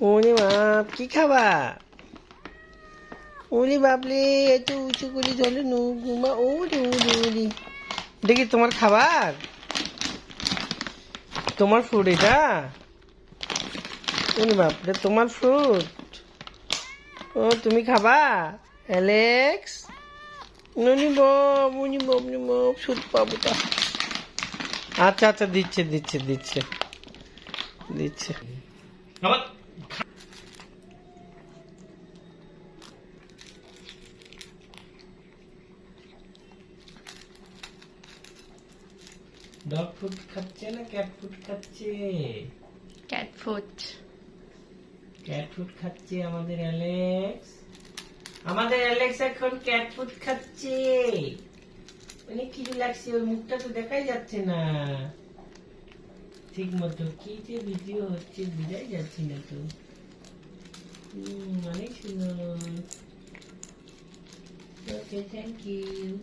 ওরে বাপ কি খাবা ওরে বাপলে এত উঁচু করে জলে নৌ ওরে ওরে ওরে। এটা কি তোমার খাবার? তোমার ফুড এটা? ওরে বাপরে তোমার ফ্রুট ও, তুমি খাবা? অ্যালেক্স নুনি বব উনি বব নি বব সুদ আচ্ছা আচ্ছা দিচ্ছে দিচ্ছে দিচ্ছে। দিচ্ছে। ডগ ফুড খাচ্ছে না ক্যাট ফুড খাচ্ছে? ক্যাট ফুড ক্যাট ফুড খাচ্ছে আমাদের অ্যালেক্স আমাদের অ্যালেক্স এখন ক্যাট ফুড খাচ্ছে। অনেক কিছু লাগছে? ওর মুখটা তো দেখাই যাচ্ছে না। ঠিক মতো। কি যে ভিডিও হচ্ছে, বুঝাই যাচ্ছে না তো। অনেক সুন্দর। Okay thank you